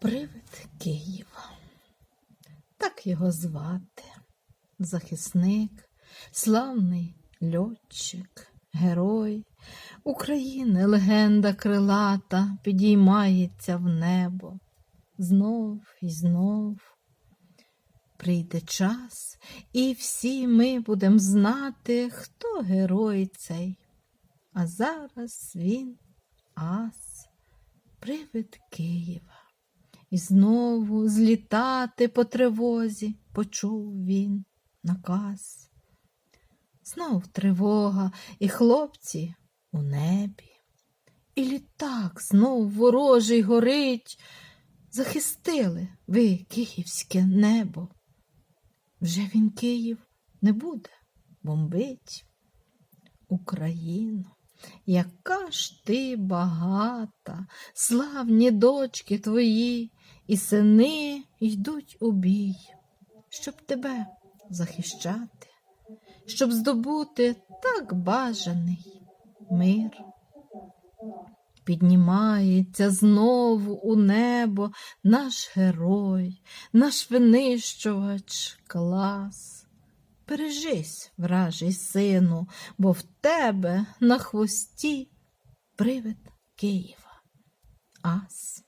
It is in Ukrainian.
Привид Києва. Так його звати. Захисник, славний льотчик, герой України, легенда крилата підіймається в небо. Знов і знов. Прийде час, і всі ми будемо знати, хто герой цей. А зараз він ас, привид Києва. І знову злітати по тривозі почув він наказ. Знов тривога, і хлопці у небі, і літак знов ворожий горить. Захистили ви київське небо. Вже він Київ не буде бомбить. Україну, яка ж ти багата, славні дочки твої, і сини йдуть у бій, щоб тебе захищати, щоб здобути так бажаний мир. Піднімається знову у небо наш герой, наш винищувач клас. Бережись, вражий сину, бо в тебе на хвості привид Києва. Ас.